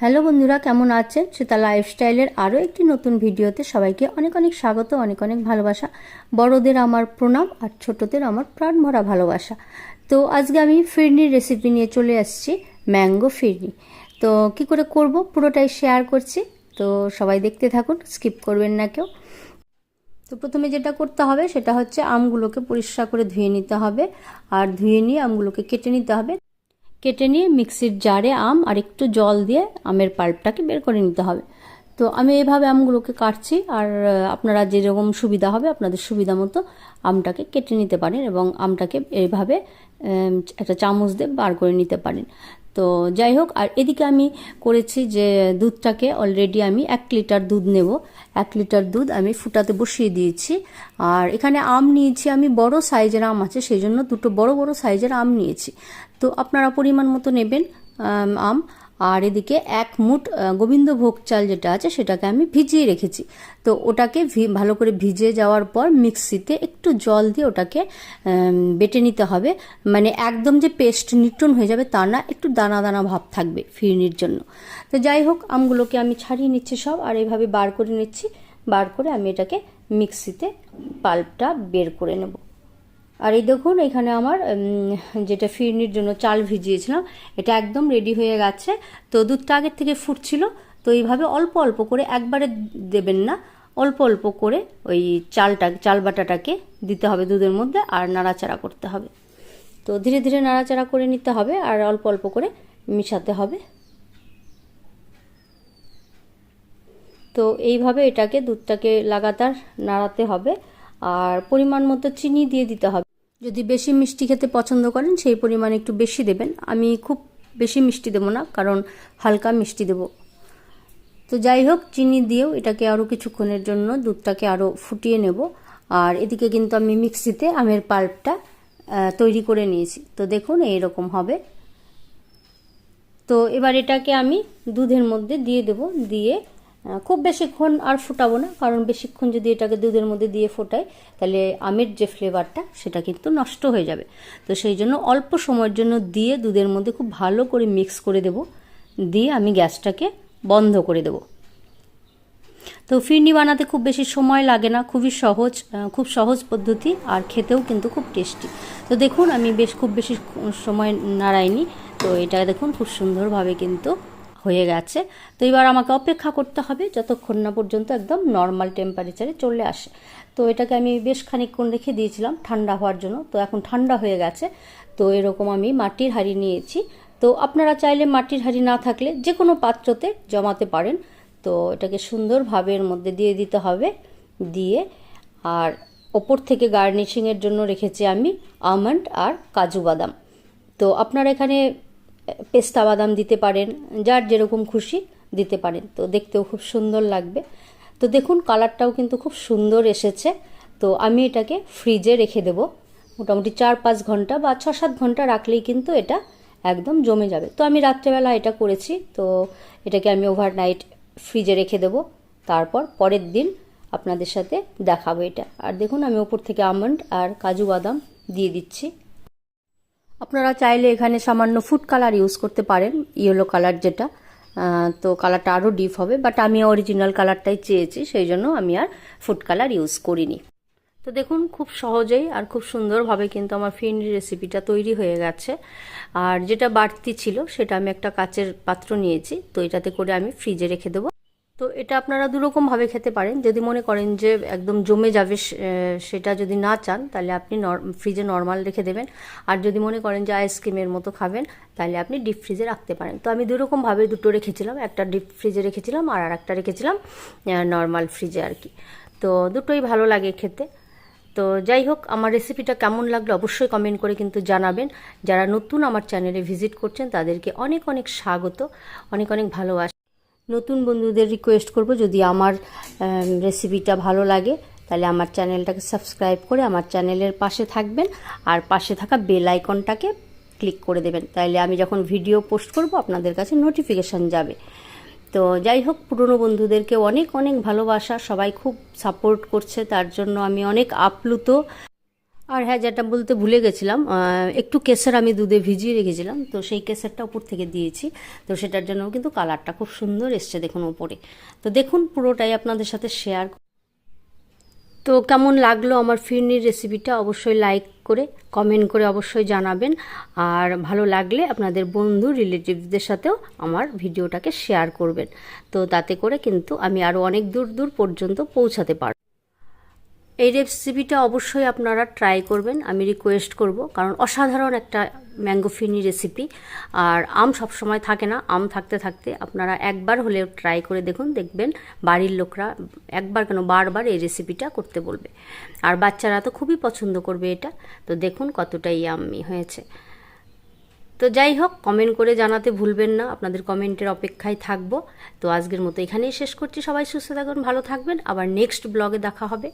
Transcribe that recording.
Hello বন্ধুরা, কেমন আছেন? সেটা লাইফস্টাইলের আরও একটি নতুন ভিডিওতে সবাইকে অনেক অনেক স্বাগত, অনেক অনেক ভালোবাসা। বড়দের আমার প্রণাম আর ছোটদের আমার প্রাণ ভরা ভালোবাসা। তো আজকে আমি ফিরনির রেসিপি নিয়ে চলে আসছি, ম্যাঙ্গো ফিরনি। তো কি করে করব পুরোটাই শেয়ার করছি, তো সবাই দেখতে থাকুন স্কিপ করবেন না কেউ। তো প্রথমে যেটা করতে হবে সেটা হচ্ছে আমগুলোকে পরিষ্কার করে ধুয়ে নিতে হবে, আর ধুয়ে নিয়ে আমগুলোকে কেটে নিতে হবে। কেটে নিয়ে মিক্সির জারে আম আর একটু জল দিয়ে আমের পাল্পটাকে বের করে নিতে হবে। তো আমি এভাবে আমগুলোকে কাটছি আর আপনারা যেরকম সুবিধা হবে আপনাদের সুবিধা মতো আমটাকে কেটে নিতে পারেন এবং আমটাকে এইভাবে একটা চামচ দিয়ে বার করে নিতে পারেন। তো যাই হোক, আর এদিকে আমি করেছি যে দুধটাকে অলরেডি আমি এক লিটার দুধ নেব। এক লিটার দুধ আমি ফুটাতে বসিয়ে দিয়েছি। আর এখানে আম নিয়েছি আমি, বড় সাইজের আম আছে, সেই জন্য দুটো বড় বড় সাইজের আম নিয়েছি। তো আপনারা পরিমাণ মতো নেবেন। আম আর এদিকে এক মুঠ গোবিন্দভোগ চাল যেটা আছে সেটাকে আমি ভিজিয়ে রেখেছি। তো ওটাকে ভালো করে ভিজে যাওয়ার পর মিক্সিতে একটু জল দিয়ে ওটাকে বেটে নিতে হবে। মানে একদম যে পেস্ট নিটন হয়ে যাবে তা না, একটু দানা দানা ভাব থাকবে ফিরনির জন্য। তো যাই হোক, আমগুলোকে আমি ছাড়িয়ে নিচ্ছি সব। আর এইভাবে বার করে নিচ্ছি। বার করে আমি এটাকে মিক্সিতে পাল্পটা বের করে নেব। আর এই দেখুন, এখানে আমার যেটা ফিরনির জন্য চাল ভিজিয়েছিলাম, এটা একদম রেডি হয়ে গেছে। তো দুধটা আগের থেকে ফুটছিল, তো এইভাবে অল্প অল্প করে একবারে দেবেন না, অল্প অল্প করে ওই চালটা, চাল বাটাটাকে দিতে হবে দুধের মধ্যে আর নাড়াচাড়া করতে হবে। তো ধীরে ধীরে নাড়াচাড়া করে নিতে হবে আর অল্প অল্প করে মিশাতে হবে। তো এইভাবে এটাকে দুধটাকে লাগাতার নাড়াতে হবে, আর পরিমাণ মতো চিনি দিয়ে দিতে হবে। যদি বেশি মিষ্টি খেতে পছন্দ করেন, সেই পরিমাণে একটু বেশি দেবেন। আমি খুব বেশি মিষ্টি দেবো না, কারণ হালকা মিষ্টি দেব। তো যাই হোক, চিনি দিয়েও এটাকে আরও কিছুক্ষণের জন্য দুধটাকে আরও ফুটিয়ে নেব। আর এদিকে কিন্তু আমি মিক্সিতে আমের পাল্পটা তৈরি করে নিয়েছি। তো দেখুন, এইরকম হবে। তো এবার এটাকে আমি দুধের মধ্যে দিয়ে দেব। দিয়ে খুব বেশিক্ষণ আর ফোটাবো না, কারণ বেশিক্ষণ যদি এটাকে দুধের মধ্যে দিয়ে ফোটাই, তাহলে আমের যে ফ্লেভারটা সেটা কিন্তু নষ্ট হয়ে যাবে। তো সেই জন্য অল্প সময়ের জন্য দিয়ে দুধের মধ্যে খুব ভালো করে মিক্স করে দেব। দিয়ে আমি গ্যাসটাকে বন্ধ করে দেব। তো ফিরনি বানাতে খুব বেশি সময় লাগে না, খুবই সহজ খুব সহজ পদ্ধতি আর খেতেও কিন্তু খুব টেস্টি। তো দেখুন, আমি বেশ খুব বেশি সময় নাড়াইনি, তো এটা দেখুন খুব সুন্দরভাবে কিন্তু হয়ে গেছে। তো এবার আমাকে অপেক্ষা করতে হবে যতক্ষণ না পর্যন্ত একদম নর্মাল টেম্পারেচারে চলে আসে। তো এটাকে আমি বেশ খানিকক্ষণ রেখে দিয়েছিলাম ঠান্ডা হওয়ার জন্য। তো এখন ঠান্ডা হয়ে গেছে। তো এরকম আমি মাটির হাঁড়ি নিয়েছি। তো আপনারা চাইলে মাটির হাঁড়ি না থাকলে যে কোনো পাত্রতে জমাতে পারেন। তো এটাকে সুন্দরভাবে এর মধ্যে দিয়ে দিতে হবে। দিয়ে আর ওপর থেকে গার্নিশিংয়ের জন্য রেখেছি আমি আমন্ড আর কাজু বাদাম। তো আপনারা এখানে পেস্তা বাদাম দিতে পারেন, যার যেরকম খুশি দিতে পারেন। তো দেখতেও খুব সুন্দর লাগবে। তো দেখুন, কালারটাও কিন্তু খুব সুন্দর এসেছে। তো আমি এটাকে ফ্রিজে রেখে দেব। মোটামুটি চার পাঁচ ঘণ্টা বা ছ সাত ঘণ্টা রাখলেই কিন্তু এটা একদম জমে যাবে। তো আমি রাত্রেবেলা এটা করেছি। তো এটাকে আমি ওভারনাইট ফ্রিজে রেখে দেব। তারপর পরের দিন আপনাদের সাথে দেখাবো এটা। আর দেখুন, আমি ওপর থেকে আমন্ড আর কাজু বাদাম দিয়ে দিচ্ছি। আপনারা চাইলে এখানে সামান্য ফুড কালার ইউজ করতে পারেন ইয়েলো কালার যেটা। তো কালারটা আরও ডিপ হবে বাট আমি অরিজিনাল কালারটাই চেয়েছি, সেই জন্য আমি আর ফুড কালার ইউজ করিনি। তো দেখুন, খুব সহজেই আর খুব সুন্দরভাবে কিন্তু আমার ফিন্ডি রেসিপিটা তৈরি হয়ে গেছে। আর যেটা বাড়তি ছিল, সেটা আমি একটা কাচের পাত্র নিয়েছি, তো এটাতে করে আমি ফ্রিজে রেখে দেবো। তো এটা আপনারা দুরকমভাবে খেতে পারেন। যদি মনে করেন যে একদম জমে যাবে সেটা যদি না চান, তাহলে আপনি ফ্রিজে নর্মাল রেখে দেবেন। আর যদি মনে করেন যে আইসক্রিমের মতো খাবেন, তাহলে আপনি ডিপ ফ্রিজে রাখতে পারেন। তো আমি দুরকমভাবে দুটো রেখেছিলাম। একটা ডিপ ফ্রিজে রেখেছিলাম আর আর একটা রেখেছিলাম নর্মাল ফ্রিজে আর কি তো দুটোই ভালো লাগে খেতে। তো যাই হোক, আমার রেসিপিটা কেমন লাগল অবশ্যই কমেন্ট করে কিন্তু জানাবেন। যারা নতুন আমার চ্যানেলে ভিজিট করছেন, তাদেরকে অনেক অনেক স্বাগত। অনেক অনেক ভালোবাসা। নতুন বন্ধুদের রিকোয়েস্ট করব। যদি আমার রেসিপিটা ভালো লাগে, তাহলে আমার চ্যানেলটাকে সাবস্ক্রাইব করে আমার চ্যানেলের পাশে থাকবেন। আর পাশে থাকা বেল আইকনটাকে ক্লিক করে দেবেন। তাহলে আমি যখন ভিডিও পোস্ট করব, আপনাদের কাছে নোটিফিকেশান যাবে। তো যাই হোক, পুরনো বন্ধুদেরকে অনেক অনেক ভালোবাসা। সবাই খুব সাপোর্ট করছে, তার জন্য আমি অনেক আপ্লুত। আর হ্যাঁ যেটা বলতে ভুলে গেছিলাম একটু কেসের আমি দুধে ভিজিয়ে রেখেছিলাম, তো সেই কেসেরটা উপর থেকে দিয়েছি। তো সেটার জন্য কিন্তু কালারটা খুব সুন্দর এসছে দেখুন ওপরে। তো দেখুন পুরোটাই আপনাদের সাথে শেয়ার তো কেমন লাগল আমার ফিরনির রেসিপিটা অবশ্যই লাইক করে কমেন্ট করে অবশ্যই জানাবেন। আর ভালো লাগলে আপনাদের বন্ধু রিলেটিভদের সাথেও আমার ভিডিওটাকে শেয়ার করবেন। তো তাতে করে কিন্তু আমি আরও অনেক দূর দূর পর্যন্ত পৌঁছাতে পারব। এই রেসিপিটা অবশ্যই আপনারা ট্রাই করবেন। আমি রিকোয়েস্ট করব, কারণ অসাধারণ একটা ম্যাঙ্গো ফিনি রেসিপি আর আম সব সময় থাকে না, আম থাকতে থাকতে আপনারা একবার হলেও ট্রাই করে দেখুন, দেখবেন বাড়ির লোকরা একবার কেন বারবার এই রেসিপিটা করতে বলবে। আর বাচ্চারা তো খুবই পছন্দ করবে এটা, তো দেখুন কতটা আমি হয়েছে। তো যাই হোক কমেন্ট করে জানাতে ভুলবেন না, আপনাদের কমেন্টের অপেক্ষায় থাকব। তো আজকের মতো এখানেই শেষ করছি। সবাই সুস্থ থাকুন, ভালো থাকবেন। আবার নেক্সট ব্লগে দেখা হবে।